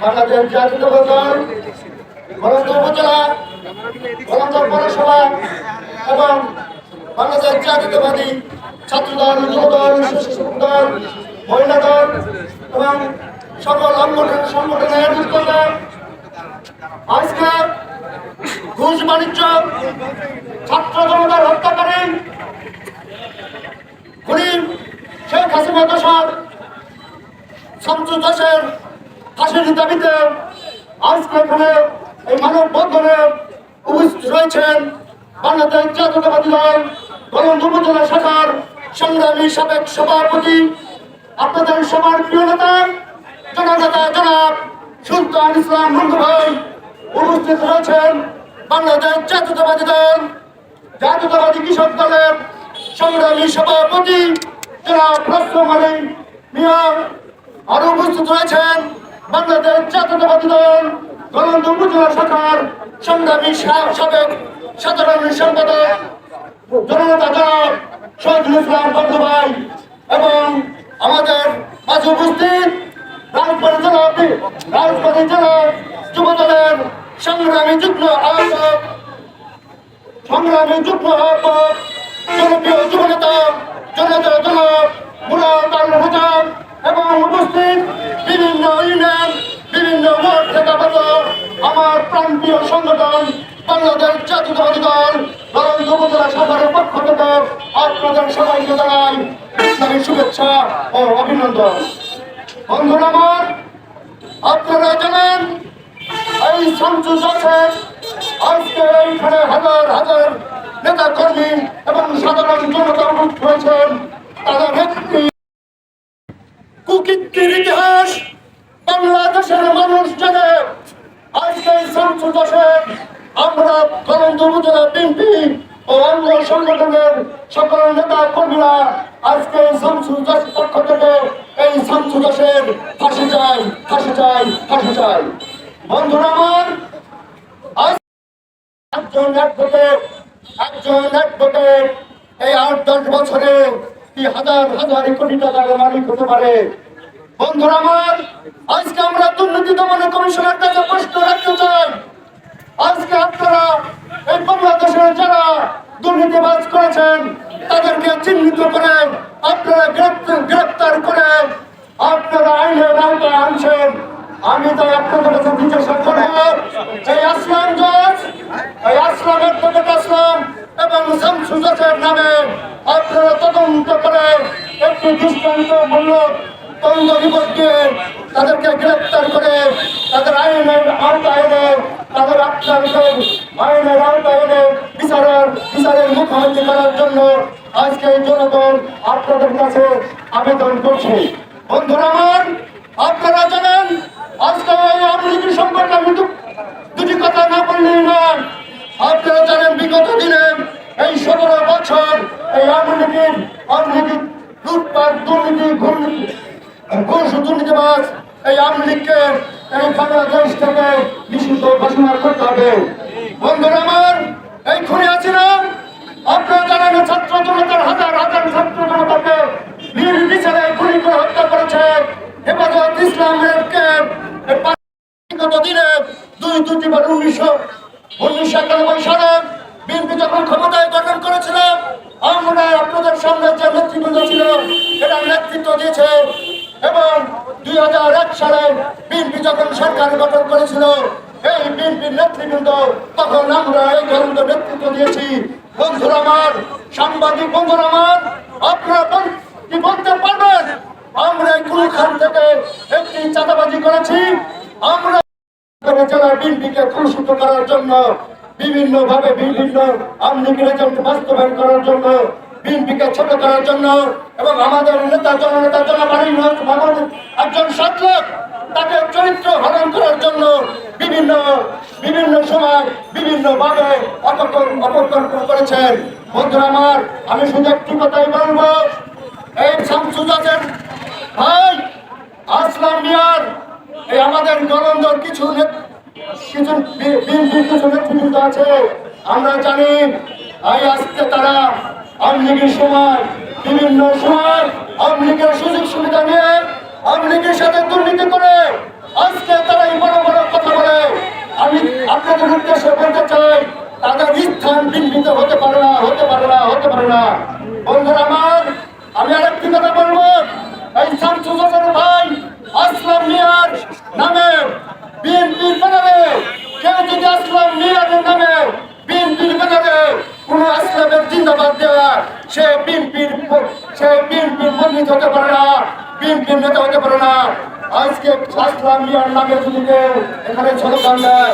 বাংলাদেশ জাতীয়তাবাদী দল বরন্দ উপজেলা বরন্দ পৌরসভা এবং বাংলাদেশ জাতীয়তাবাদী ছাত্র দল, যুব দল মহিলা দল এবং সকল সংগঠন সংগঠনের উদ্যোগে আজকে ঘুষ বাণিজ্য ছাত্র জনতার হত্যাকারী খুনি শেখ হাসিনা দশার শামসু দাসের ফাঁসির দাবিতে আজকে এখানে এই মানব বন্ধনে উপস্থিত রয়েছেন বাংলাদেশ জাতীয়তাবাদী দল উপজেলা শাখার সংগ্রামী সাবেক সভাপতি, আপনাদের সবার প্রিয় নেতা, জননেতা জনাব সুলতান ইসলাম বন্ধু ভাই উপস্থিত রয়েছেন বাংলাদেশ জাতীয়তাবাদী দল, জাতীয়তাবাদী কৃষক দলের সংগ্রামী সভাপতি জনাব রসম মিয়া। আরও উপস্থিত রয়েছেন বাংলাদেশ জাতীয়তাবাদী দল গলন্দ উপজেলা শাখার সংগ্রামী সাবেক সাধারণ সম্পাদক জননেতা জনাব শহীদুল ইসলাম বন্দ্যোপাধ্যায় এবং আমাদের মাঝে উপস্থিত রাজবাড়ী জেলা রাজবাড়ী জেলা যুব দলের সংগ্রামী যুগ্ম আহ্বায়ক, সংগ্রামী যুগ্ম আহ্বায়ক, জনপ্রিয় যুবনেতা জনতা জনাব মুরাদ আল হাসান এবং উপস্থিত বিভিন্ন ইউনিয়ন বিভিন্ন থেকে আগত আমার প্রান্তীয় সংগঠন, বাংলাদেশ জাতীয়তাবাদী দল। বরং উপজেলা সরকারের পক্ষ থেকে আপনাদের সবাইকে জানাই ইসলামী শুভেচ্ছা ও অভিনন্দন। বন্ধুরা আমার, আপনারা জানেন, এই শামসু জোসেফ আজকে এইখানে হাজার হাজার নেতা কর্মী এবং সাধারণ জনতা উপস্থিত হয়েছেন তাদের একটি কুকীর্তির ইতিহাস বাংলাদেশের মানুষ জানে আজকে এই শামসু জোসেফ আমরা উপজেলা বিএনপি ও অঙ্গ সংগঠনের সকল নেতা কর্মীরা আজকে এই দাস পক্ষ থেকে এই শামসু দাসের ফাঁসি চাই ফাঁসি চাই ফাঁসি চাই। বন্ধুরা আমার একজন অ্যাডভোকেট একজন অ্যাডভোকেট এই আট দশ বছরে কি হাজার হাজার কোটি টাকার মালিক হতে পারে? বন্ধুরা আমার, আজকে আমরা দুর্নীতি দমন কমিশনের কাছে প্রশ্ন রাখতে চাই। আজকে আপনারা এই বাংলাদেশের যারা দুর্নীতিবাজ করেছেন, তাদেরকে চিহ্নিত করে আপনারা গ্রেপ্তার করে আপনারা আইনের আওতায় আনছেন। আমি তাই আপনাদের কাছে জিজ্ঞাসা করব, এই আসলাম জজ, এই আসলামের পকেট আসলাম এবং শামসু জজের নামে আপনারা তদন্ত করে একটি দৃষ্টান্তমূলক তদন্ত রিপোর্ট তাদেরকে গ্রেপ্তার করে তাদের আইনের আওতায় এনে তাদের আপনাদের আইনের আওতায় এনে বিচারের বিচারের মুখোমুখি করার জন্য আজকে এই জনগণ আপনাদের কাছে আবেদন করছে। বন্ধুরা আমার, আপনারা জানেন, আজকে এই আমলিগি সম্পর্কে আমি ঘুষ দুর্নীতিবাজ এই আমলিগকে এই বাংলাদেশ থেকে নিষিদ্ধ ঘোষণা করতে হবে। বন্ধুরা আমার এই খুনি আছে না? আপনারা জানেন ছাত্র জনতার হাজার হাজার ছাত্র জনতাকে নির্বিচারে গুলি করে হত্যা করেছে হেফাজত ইসলামের গত দিনে দুই দুটি বার উনিশশো উনিশশো একানব্বই সালে বিএনপি যখন ক্ষমতায় গঠন করেছিল, আমরা আপনাদের সামনে যে নেতৃবৃন্দ ছিল এরা নেতৃত্ব দিয়েছে এবং দুই হাজার এক সালে বিএনপি যখন সরকার গঠন করেছিল, এই বিএনপির নেতৃবৃন্দ, তখন আমরা এই ধরনের নেতৃত্ব দিয়েছি। বন্ধুরা আমার, সাংবাদিক বন্ধুরা আমার, আপনারা কি বলতে পারবেন? আমরা কুলখান থেকে একটি চাঁদাবাজি করেছি। আমরা জেলা বিএনপিকে করার জন্য বিভিন্ন ভাবে বিভিন্ন আমলিগের বাস্তবায়ন করার জন্য বিএনপিকে ছোট করার জন্য এবং আমাদের নেতা জননেতা জনবাণী আমাদের একজন সাধক তাকে চরিত্র হরণ করার জন্য বিভিন্ন বিভিন্ন সময় বিভিন্ন ভাবে অপকল্প করেছেন। বন্ধুরা আমার, আমি শুধু একটি কথাই বলব, এই শামসুজাদের ভাই, আসলাম মিয়ার এই আমাদের গলন্দর কিছু কিছু কিছু নেতৃবৃন্দ আছে। আমরা জানি এই আজকে তারা আমলিগের সময়, বিভিন্ন সময় আমলিগের সুযোগ সুবিধা নিয়ে আমলিগের সাথে দুর্নীতি করে আজকে তারা এই বড় বড় কথা বলে। আমি আপনাদের উদ্দেশ্যে বলতে চাই, তাদের স্থান বিঘ্নিত হতে পারে না, হতে পারে না, হতে পারে না। বন্ধুরা আমার, আমি আরেকটি কথা বলব। এই শামসুজানের ভাই, আসলাম মিয়ার নামে আসলামের জিন্দাবাদ দেওয়া। সে বিএনপির সে বিএনপির মন্ত্রী হতে পারে না, বিএনপির নেতা হতে পারে না। আজকে ফার্স্ট মিয়ার নামে যদি কেউ এখানে ছোট দেয়